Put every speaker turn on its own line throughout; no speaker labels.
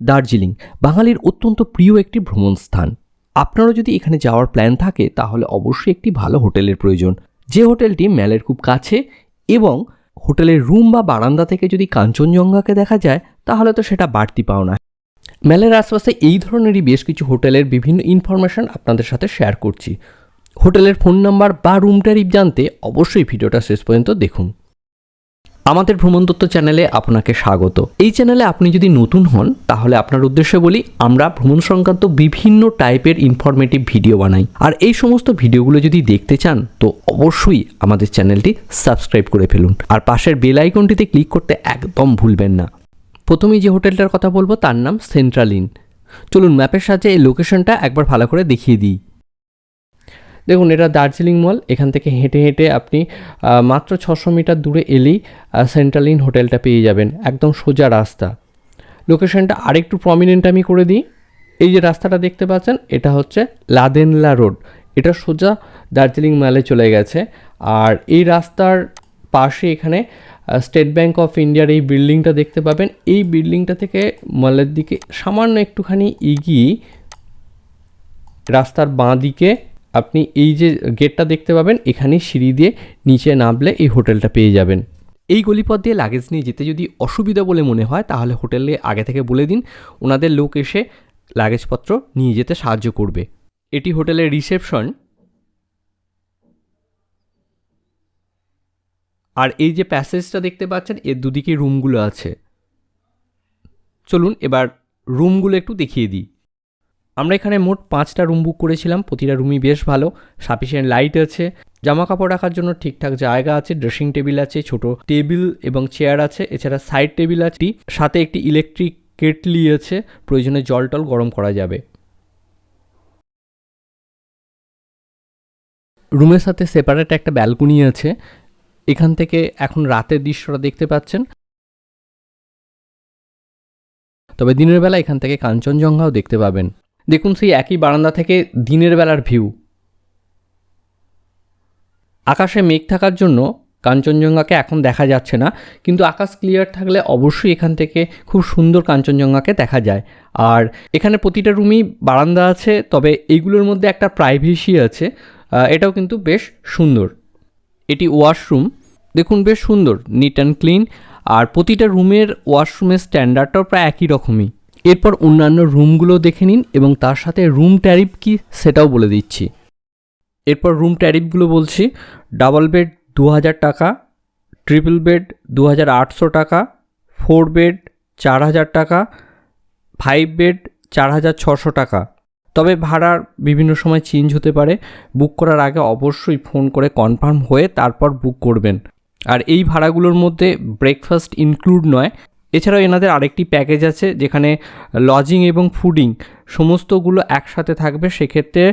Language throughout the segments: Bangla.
দার্জিলিং, বাঙালির অত্যন্ত প্রিয় একটি ভ্রমণ স্থান আপনারও যদি এখানে যাওয়ার প্ল্যান থাকে, তাহলে অবশ্যই একটি ভালো হোটেলের প্রয়োজন। যে হোটেলটি ম্যালের খুব কাছে এবং হোটেলের রুম বা বারান্দা থেকে যদি কাঞ্চনজঙ্ঘাকে দেখা যায়, তাহলে তো সেটা বাড়তি পাওনা। ম্যালের আশপাশে এই ধরনেরই বেশ কিছু হোটেলের বিভিন্ন ইনফরমেশন আপনাদের সাথে শেয়ার করছি। হোটেলের ফোন নাম্বার বা রুম ট্যারিফ জানতে অবশ্যই ভিডিওটা শেষ পর্যন্ত দেখুন। আমাদের ভ্রমণ তত্ত্ব চ্যানেলে আপনাকে স্বাগত। এই চ্যানেলে আপনি যদি নতুন হন, তাহলে আপনার উদ্দেশ্যে বলি, আমরা ভ্রমণ সংক্রান্ত বিভিন্ন টাইপের ইনফরমেটিভ ভিডিও বানাই। আর এই সমস্ত ভিডিওগুলো যদি দেখতে চান, তো অবশ্যই আমাদের চ্যানেলটি সাবস্ক্রাইব করে ফেলুন। আর পাশের বেল আইকনটিতে ক্লিক করতে একদম ভুলবেন না। প্রথমেই যে হোটেলটার কথা বলব, তার নাম সেন্ট্রাল ইন চলুন ম্যাপের সাহায্যে এই লোকেশনটা একবার ভালো করে দেখিয়ে দিই। দেখুন, এটা দার্জিলিং মল। এখান থেকে হেঁটে হেঁটে আপনি মাত্র ছশো মিটার দূরে এলেই সেন্ট্রাল ইন হোটেলটা পেয়ে যাবেন। একদম সোজা রাস্তা। লোকেশনটা আরেকটু প্রমিনেন্ট আমি করে দিই। এই যে রাস্তাটা দেখতে পাচ্ছেন, এটা হচ্ছে লাদেনলা রোড। এটা সোজা দার্জিলিং মালে চলে গেছে। আর এই রাস্তার পাশে এখানে স্টেট ব্যাঙ্ক অফ ইন্ডিয়ার এই বিল্ডিংটা দেখতে পাবেন। এই বিল্ডিংটা থেকে মলের দিকে সামান্য একটুখানি এগিয়ে রাস্তার বাঁ দিকে আপনি এই যে গেটটা দেখতে পাবেন এখানে সিঁড়ি দিয়ে নিচে নামলে এই হোটেলটা পেয়ে যাবেন। এই গলিপথ দিয়ে লাগেজ নিয়ে যেতে যদি অসুবিধা বলে মনে হয়, তাহলে হোটেলে আগে থেকে বলে দিন, ওনাদের লোক এসে লাগেজপত্র নিয়ে যেতে সাহায্য করবে। এটি হোটেলের রিসেপশন। আর এই যে প্যাসেজটা দেখতে পাচ্ছেন, এর দুদিকে রুমগুলো আছে। চলুন, এবার রুমগুলো একটু দেখিয়ে দিই। আমরা এখানে মোট পাঁচটা রুম বুক করেছিলাম, প্রতিটা রুমই বেশ ভালো। সাফিসিয়েন্ট লাইট আছে জামা কাপড় রাখার জন্য ঠিকঠাক জায়গা আছে ড্রেসিং টেবিল আছে, ছোট টেবিল এবং চেয়ার আছে, এছাড়া সাইড টেবিল আছে, সাথে একটি ইলেকট্রিক কেটলি আছে, প্রয়োজনে জল টল গরম করা যাবে। রুমের সাথে সেপারেট একটা ব্যালকনি আছে, এখান থেকে এখন রাতের দৃশ্যটা দেখতে পাচ্ছেন। তবে দিনের বেলা এখান থেকে কাঞ্চনজঙ্ঘাও দেখতে পাবেন। দেখুন সেই একই বারান্দা থেকে দিনের বেলার ভিউ। আকাশে মেঘ থাকার জন্য কাঞ্চনজঙ্ঘাকে এখন দেখা যাচ্ছে না, কিন্তু আকাশ ক্লিয়ার থাকলে অবশ্যই এখান থেকে খুব সুন্দর কাঞ্চনজঙ্ঘাকে দেখা যায়। আর এখানে প্রতিটা রুমই বারান্দা আছে, তবে এইগুলোর মধ্যে একটা প্রাইভেসি আছে এটাও কিন্তু বেশ সুন্দর। এটি ওয়াশরুম দেখুন বেশ সুন্দর নিট অ্যান্ড ক্লিন আর প্রতিটা রুমের ওয়াশরুমের স্ট্যান্ডার্ডটাও প্রায় একই রকমই। এরপর অন্যান্য রুমগুলো দেখে নিন এবং তার সাথে রুম ট্যারিফ কি সেটাও বলে দিচ্ছি। এরপর রুম ট্যারিফগুলো বলছি, ডাবল বেড দু হাজার টাকা, ট্রিপল বেড দু হাজার আটশো টাকা, ফোর বেড চার হাজার টাকা, ফাইভ বেড চার হাজার ছশো টাকা। তবে ভাড়ার বিভিন্ন সময় চেঞ্জ হতে পারে, বুক করার আগে অবশ্যই ফোন করে কনফার্ম হয়ে তারপর বুক করবেন। আর এই ভাড়াগুলোর মধ্যে ব্রেকফাস্ট ইনক্লুড নয় এছাড়াও এনাদের আরেকটি প্যাকেজ আছে যেখানে লজিং এবং ফুডিং সমস্তগুলো একসাথে থাকবে, সেক্ষেত্রে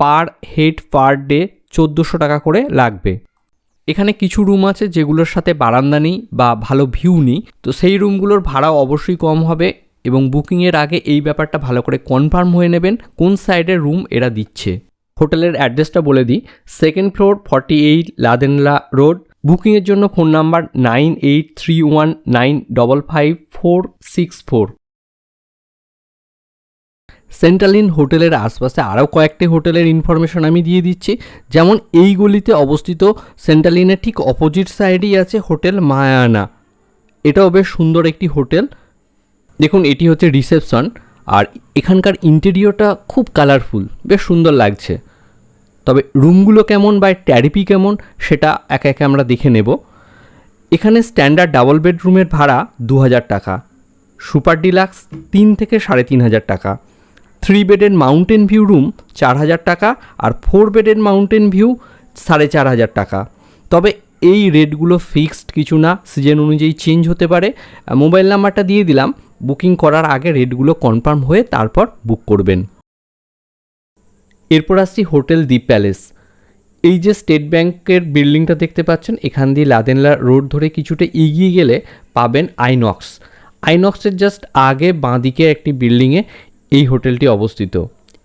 পার হেড পার ডে চোদ্দোশো টাকা করে লাগবে। এখানে কিছু রুম আছে যেগুলোর সাথে বারান্দা নেই বা ভালো ভিউ নেই, তো সেই রুমগুলোর ভাড়া অবশ্যই কম হবে এবং বুকিংয়ের আগে এই ব্যাপারটা ভালো করে কনফার্ম হয়ে নেবেন কোন সাইডের রুম এরা দিচ্ছে। হোটেলের অ্যাড্রেসটা বলে দিই second floor forty eight Ladenla road বুকিংয়ের জন্য phone number nine eight three one nine double five four six four. Central Inn হোটেলের আশপাশে আরও কয়েকটি হোটেলের ইনফরমেশন আমি দিয়ে দিচ্ছি। যেমন এই গলিতে অবস্থিত সেন্ট্রালিনের ঠিক অপোজিট সাইডেই আছে হোটেল মায়ানা। এটাও বেশ সুন্দর একটি হোটেল। দেখুন, এটি হচ্ছে রিসেপশন আর এখানকার ইন্টেরিয়রটা খুব কালারফুল বেশ সুন্দর লাগছে। তবে রুমগুলো কেমন বা ট্যারিপি কেমন সেটা একে একে আমরা দেখে নেব। এখানে স্ট্যান্ডার্ড ডাবল বেডরুমের ভাড়া দু হাজার টাকা। সুপার ডিলাক্স তিন থেকে সাড়ে তিন হাজার টাকা। থ্রি বেডের মাউন্টেন ভিউ রুম চার হাজার টাকা আর ফোর বেডের মাউন্টেন ভিউ সাড়ে চার হাজার টাকা। তবে এই রেটগুলো ফিক্সড কিছু না, সিজন অনুযায়ী চেঞ্জ হতে পারে। মোবাইল নাম্বারটা দিয়ে দিলাম। বুকিং করার আগে রেটগুলো কনফার্ম হয়ে তারপর বুক করবেন। এরপর আসছি হোটেল দ্বীপ প্যালেস। এই যে স্টেট ব্যাংকের বিল্ডিংটা দেখতে পাচ্ছেন, এখান দিয়ে লাদেনলা রোড ধরে কিছুটা এগিয়ে গেলে পাবেন আইনক্স। আইনক্সের জাস্ট আগে বাঁদিকে একটি বিল্ডিংয়ে এই হোটেলটি অবস্থিত।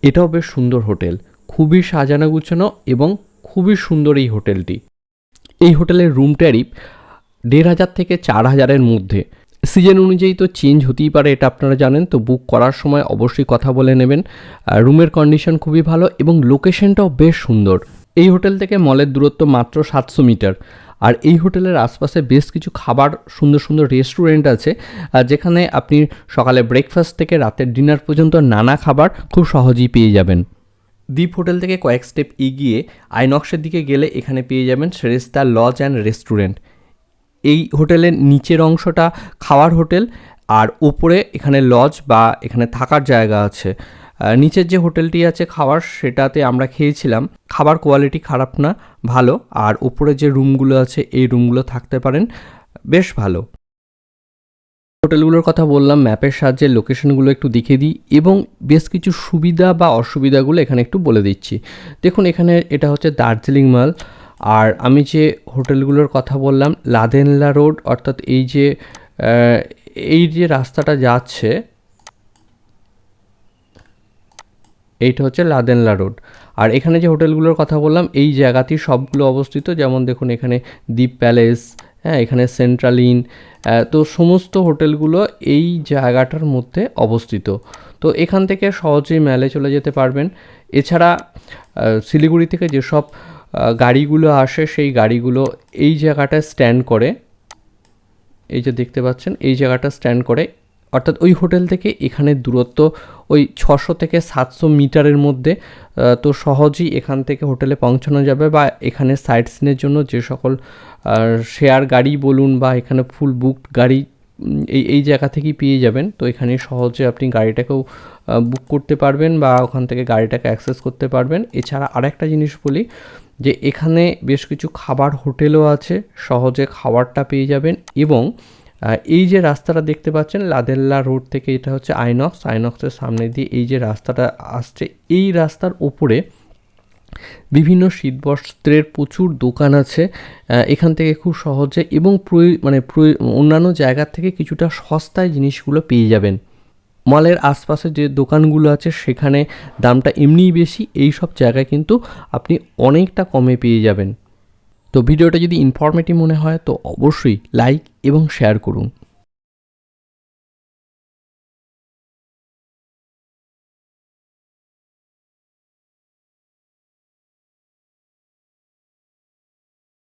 এটাও বেশ সুন্দর হোটেল, খুবই সাজানো গুছানো এবং খুবই সুন্দর এই হোটেলটি। এই হোটেলের রুম ট্যারিফ দেড় হাজার থেকে চার হাজারের মধ্যে। সিজন অনুযায়ী তো চেঞ্জ হতেই পারে, এটা আপনারা জানেন, তো বুক করার সময় অবশ্যই কথা বলে নেবেন। রুমের কন্ডিশন খুবই ভালো এবং লোকেশনটাও বেশ সুন্দর। এই হোটেল থেকে মলের দূরত্ব মাত্র সাতশো মিটার। আর এই হোটেলের আশপাশে বেশ কিছু খাবার, সুন্দর সুন্দর রেস্টুরেন্ট আছে যেখানে আপনি সকালে ব্রেকফাস্ট থেকে রাতের ডিনার পর্যন্ত নানা খাবার খুব সহজেই পেয়ে যাবেন। দ্বীপ হোটেল থেকে কয়েক স্টেপ এগিয়ে আইনক্সের দিকে গেলে এখানে পেয়ে যাবেন সেরেস্তা লজ অ্যান্ড রেস্টুরেন্ট এই হোটেলের নিচের অংশটা খাওয়ার হোটেল আর ওপরে এখানে লজ বা এখানে থাকার জায়গা আছে। নিচের যে হোটেলটি আছে খাওয়ার সেটাতে আমরা খেয়েছিলাম। খাবার কোয়ালিটি খারাপ না, ভালো। আর ওপরে যে রুমগুলো আছে এই রুমগুলো থাকতে পারেন, বেশ ভালো। হোটেলগুলোর কথা বললাম ম্যাপের সাহায্যে লোকেশনগুলো একটু দেখে দিই এবং বেশ কিছু সুবিধা বা অসুবিধাগুলো এখানে একটু বলে দিচ্ছি। দেখুন, এখানে এটা হচ্ছে দার্জিলিং মাল আর আমি যে হোটেলগুলোর কথা বললাম, লাদেনলা রোড, অর্থাৎ এই যে এই যে রাস্তাটা যাচ্ছে, এইটা হচ্ছে লাদেনলা রোড। আর এখানে যে হোটেলগুলোর কথা বললাম, এই জায়গাতেই সবগুলো অবস্থিত। যেমন দেখুন, এখানে দ্বীপ প্যালেস হ্যাঁ এখানে সেন্ট্রাল ইন তো সমস্ত হোটেলগুলো এই জায়গাটার মধ্যে অবস্থিত। তো এখান থেকে সহজেই মেলে চলে যেতে পারবেন। এছাড়া শিলিগুড়ি থেকে যেসব গাড়িগুলো আসে, সেই গাড়িগুলো এই জায়গাটায় স্ট্যান্ড করে। এই যে দেখতে পাচ্ছেন, এই জায়গাটা স্ট্যান্ড করে। অর্থাৎ ওই হোটেল থেকে এখানে দূরত্ব ওই ছশো থেকে সাতশো মিটারের মধ্যে তো সহজেই এখান থেকে হোটেলে পৌঁছানো যাবে বা এখানে সাইট সিনের জন্য যে সকল শেয়ার গাড়ি বলুন বা এখানে ফুল বুকড গাড়ি এই এই জায়গা থেকেই পেয়ে যাবেন। তো এখানে সহজে আপনি গাড়িটাকেও বুক করতে পারবেন বা ওখান থেকে গাড়িটাকে অ্যাক্সেস করতে পারবেন। এছাড়া আরেকটা জিনিস বলি যে এখানে বেশ কিছু খাবার হোটেলও আছে, সহজে খাবারটা পেয়ে যাবেন এবং এই যে রাস্তাটা দেখতে পাচ্ছেন, লাদেল্লা রোড থেকে এটা হচ্ছে আইনক্স, আইনক্সের সামনে দিয়ে এই যে রাস্তাটা আসছে, এই রাস্তার ওপরে বিভিন্ন শীতবস্ত্রের প্রচুর দোকান আছে এখান থেকে খুব সহজে এবং প্রয়- মানে প্রয়- অন্যান্য জায়গার থেকে কিছুটা সস্তায় জিনিসগুলো পেয়ে যাবেন। মলের আশপাশে যে দোকানগুলো আছে, সেখানে দামটা এমনিই বেশি। এই সব জায়গায় কিন্তু আপনি অনেকটা কমে পেয়ে যাবেন। তো ভিডিওটা যদি ইনফরমেটিভ মনে হয়, তো অবশ্যই লাইক এবং শেয়ার করুন।